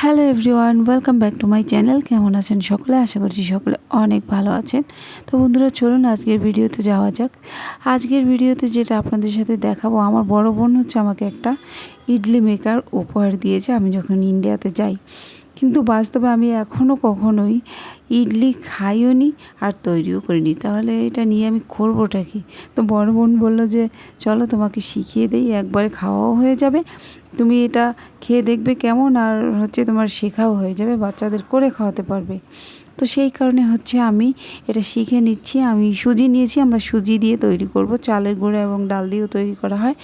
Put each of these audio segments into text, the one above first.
Hello everyone welcome back to my channel কেমন আছেন সকলে? আশা করছি সকলে অনেক ভালো আছেন। তো বন্ধুরা, চলুন আজকের ভিডিওতে যাওয়া যাক। আজকের ভিডিওতে যেটা আপনাদের সাথে দেখাবো, আমার বড় বোন হচ্ছে আমাকে একটা ইডলি মেকার উপহার দিয়েছে। আমি যখন ইন্ডিয়াতে যাই কিন্তু বাস্তবে আমি এখনও কখনোই ইডলি খাইও নি আর তৈরিও করিনি। তাহলে এটা নিয়ে আমি করবোটা কি? তো বড় বোন বলল যে, চলো তোমাকে শিখিয়ে দেই, একবারে খাওয়াও হয়ে যাবে। তুমি এটা খেয়ে দেখবে কেমন আর হচ্ছে তোমার শেখাও হয়ে যাবে, বাচ্চাদের করে খাওয়াতে পারবে। তো সেই কারণে হচ্ছে আমি এটা শিখে নিচ্ছি, আমি সুজি নিয়েছি, আমরা সুজি দিয়ে তৈরি করব, চালের গুঁড়ো এবং ডাল দিয়েও তৈরি করা হয়।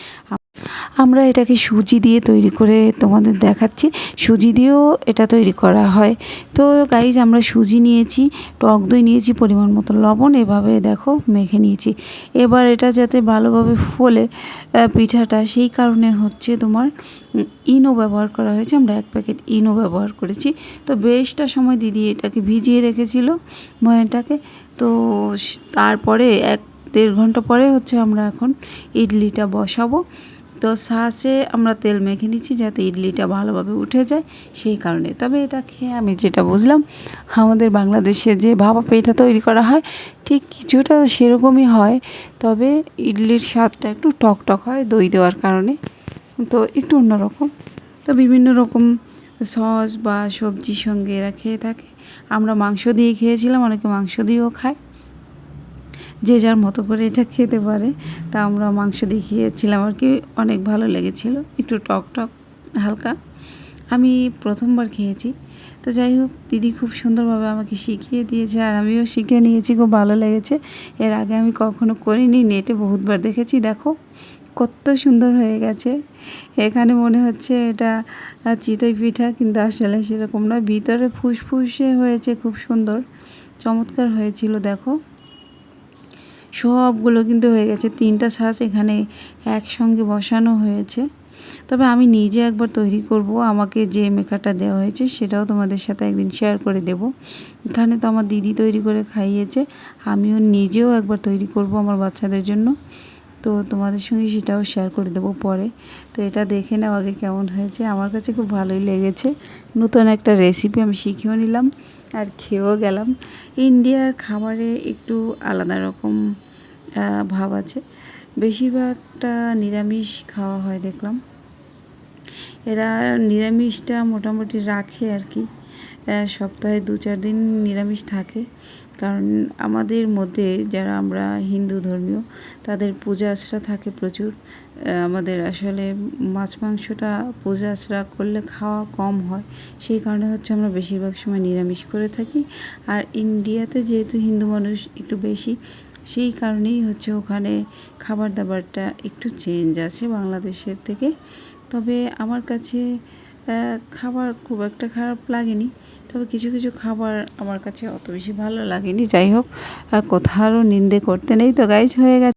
আমরা এটাকে সুজি দিয়ে তৈরি করে তোমাদের দেখাচ্ছি। সুজি দিয়েও এটা তৈরি করা হয়। তো গাইজ আমরা সুজি নিয়েছি, টক দই নিয়েছি, পরিমাণ মতো লবণ এভাবে দেখো মেখে নিয়েছি। এবার এটা যাতে ভালোভাবে ফোলে পিঠাটা, সেই কারণে হচ্ছে তোমার ইনো ব্যবহার করা হয়েছে। আমরা এক প্যাকেট ইনো ব্যবহার করেছি। তো বেশটা সময় দিদি এটাকে ভিজিয়ে রেখেছিল ময়ানটাকে। তো তারপরে এক দেড় ঘণ্টা পরে হচ্ছে আমরা এখন ইডলিটা বসাবো। তো সাঁচে আমরা তেল মেখে নিচ্ছি যাতে ইডলিটা ভালোভাবে উঠে যায়, সেই কারণে। তবে এটা খেয়ে আমি যেটা বুঝলাম, আমাদের বাংলাদেশে যে ভাপা পিঠা তৈরি করা হয়, ঠিক কিছুটা সেরকমই হয়, তবে ইডলির স্বাদটা একটু টক টক হয় দই দেওয়ার কারণে, তো একটু অন্যরকম। তো বিভিন্ন রকম সস বা সবজির সঙ্গে এরা খেয়ে থাকে। আমরা মাংস দিয়ে খেয়েছিলাম, অনেকে মাংস দিয়েও খায়। যে যার মতো করে এটা খেতে পারে, তা আমরা মাংস দিয়ে খেয়েছিলাম। আর কি অনেক ভালো লেগেছিল, একটু টক টক, হালকা। আমি প্রথমবার খেয়েছি। তো যাই হোক, দিদি খুব সুন্দরভাবে আমাকে শিখিয়ে দিয়েছে আর আমিও শিখে নিয়েছি, খুব ভালো লেগেছে। এর আগে আমি কখনো করিনি, নেটে বহুতবার দেখেছি। দেখো, কত সুন্দর হয়ে গেছে। এখানে মনে হচ্ছে এটা চিতই পিঠা, কিন্তু আসলে সেরকম না ভিতরে ফুসফুসে হয়েছে, খুব সুন্দর। চমৎকার হয়েছিল, দেখো। সবগুলো কিন্তু হয়ে গেছে। তিনটা ছাঁচ এখানে একসঙ্গে বসানো হয়েছে। তবে আমি নিজে একবার তৈরি করব। আমাকে যে মেকারটা দেওয়া হয়েছে সেটাও তোমাদের সাথে একদিন শেয়ার করে দেব। এখানে তো আমার দিদি তৈরি করে খাইয়েছে। আমিও নিজেও একবার তৈরি করব আমার বাচ্চাদের জন্য। তো তোমাদের সঙ্গে সেটাও শেয়ার করে দেবো পরে। তো এটা দেখে নাও আগে কেমন হয়েছে। আমার কাছে খুব ভালোই লেগেছে। নতুন একটা রেসিপি আমি শিখেও নিলাম আর খেয়েও গেলাম। ইন্ডিয়ার খাবারে একটু আলাদা রকম ভাব আছে। বেশিরভাগটা নিরামিষ খাওয়া হয় দেখলাম। এরা নিরামিষটা মোটামুটি রাখে আর কি। সপ্তাহে দু চার দিন নিরামিষ থাকে। কারণ আমাদের মধ্যে যারা আমরা হিন্দু ধর্মীয়, তাদের পূজা আশ্রা থাকে প্রচুর। আমাদের আসলে মাছ মাংসটা পূজা আশ্রা করলে খাওয়া কম হয়। সেই কারণে হচ্ছে আমরা বেশিরভাগ সময় নিরামিষ করে থাকি। আর ইন্ডিয়াতে যেহেতু হিন্দু মানুষ একটু বেশি সেই কারণেই হচ্ছে ওখানে খাবার দাবারটা একটু চেঞ্জ আছে বাংলাদেশের থেকে। তবে আমার কাছে খাবার খুব একটা খারাপ লাগেনি। তবে কিছু কিছু খাবার আমার কাছে অত বেশি ভালো লাগেনি। যাই হোক কোথাও নিন্দে করতে নেই তো গাইজ হয়ে গেছে।